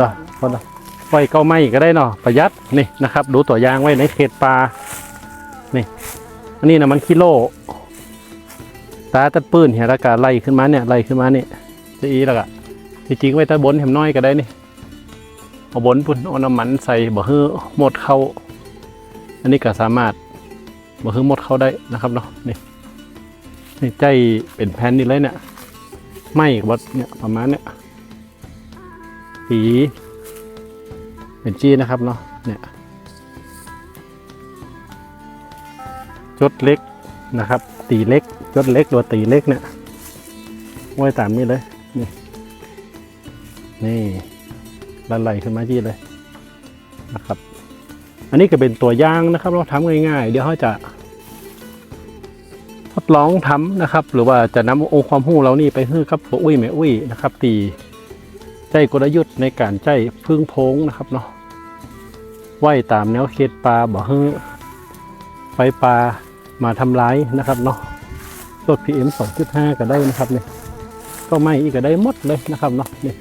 ดอกพอดอกไว้เก้าไม้ก็ได้เนาะประหยัดนี่นะครับ ดูตัวยางไว้ในเขตป่านี่อันนี้นะมันกิโลตาตัดปืนเห็นอากาศไล่ขึ้นมาเนี่ยไล่ขึ้นมาเนี่ยจะอีแล้วก็ที่จริงไว้ตาบนแหมน้อยก็ได้นี่เอาบนปุ่นเอาน้ำมันใส่บ่ฮื้อหมดเข้า อันนี้ก็สามารถบ่ฮื้อหมดเข้าได้นะครับเนาะนี่นี่ใจเป็นแผ่นนี่เลยเนี่ยไม่วัดเนี่ยประมาณเนี่ย สีเป็นจี้นะครับเนาะเนี่ยจดเล็กนะครับ ตีเล็กจดเล็กหรือว่าตีเล็กเนี่ยไว้ตามนี้เลย นี่นี่ละไหลขึ้นมาจีเลยนะครับ อันนี้ก็เป็นตัวย่างนะครับ เราทำง่ายๆ เดี๋ยวเขาจะทดลองทำนะครับ หรือว่าจะนำองค์ความรู้เรานี่ไปให้กับปอุ้ยแม่อุ้ยนะครับ ตี ใจกลยุทธ์ในการใจพึ่งโพงนะครับเนาะไหวตามแนวเขตปลาบ่ให้ไฟปลามาทำร้ายนะครับเนาะลด PM 2.5 ก็ได้นะครับเนี่ยก็ไม่อีกก็ได้หมดเลยนะครับเนาะนี่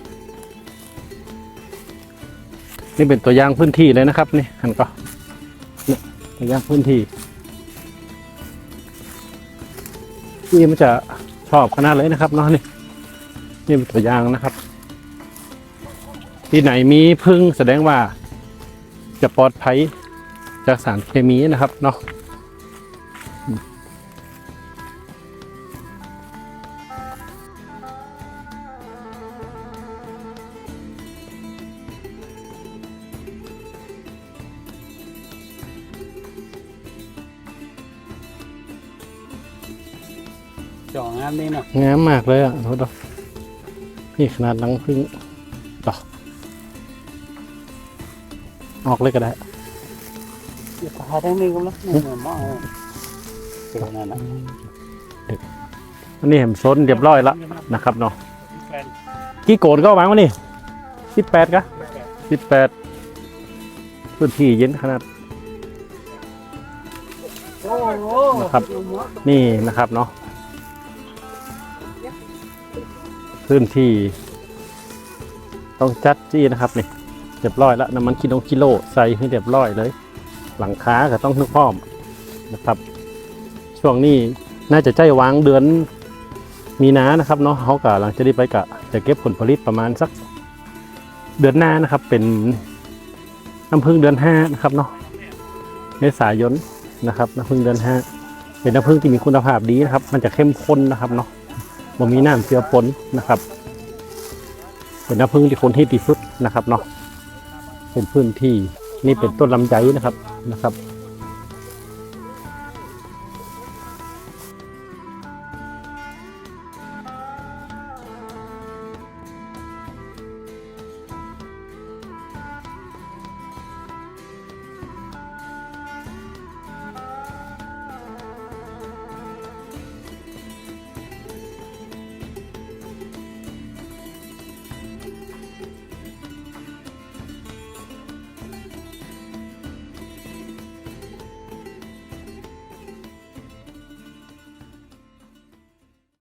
นี่เป็นตัวอย่างพื้นที่เลยนะครับนี่หันก็นี่ตัวอย่างพื้นที่นี่มันจะชอบขนาดเลยนะครับเนาะนี่นี่เป็นตัวอย่างนะครับ ที่ไหนมีพึ่งแสดงว่าจะปลอดภัยจากสารเคมีนะครับเนาะจ่องามนี่เนาะงามมากเลยอะโทษดอกนี่ขนาดนังพึ่งดอก ออกเลยก็ได้เดี๋ยวพาทั้งนี้ก็แล้วนี่มันมองเจอนั่นน่ะอันนี้เห็นซนเรียบร้อยแล้วนะครับเนาะกี่โกนก็วางวะนี่สิบแปดกะสิบแปดพื้นที่เย็นขนาดโอ้โหนะครับ นี่นะครับเนาะพื้นที่ ต้องจัดจี้นะครับนี่เรียบร้อยแล้วน้ำมันกิโลกิโลใส่ให้เรียบร้อยเลย หลังคาก็ต้องนึกพร้อมนะครับ ช่วงนี้น่าจะใจวางเดือนมีนานะครับเนาะเขากะหลังจะได้ไปกะจะเก็บผลผลิตประมาณสักเดือนหน้านะครับ เป็นน้ำพึ่งเดือนห้านะครับเนาะเมษายนนะครับน้ำพึ่งเดือนห้าเป็นน้ำพึ่งที่มีคุณภาพดีนะครับ มันจะเข้มข้นนะครับเนาะบ่มีน้ำเจือปนนะครับ เป็นน้ำพึ่งที่คนที่ที่สุดนะครับเนาะ เป็นพื้นที่นี่เป็นต้นลำไยนะครับนะครับ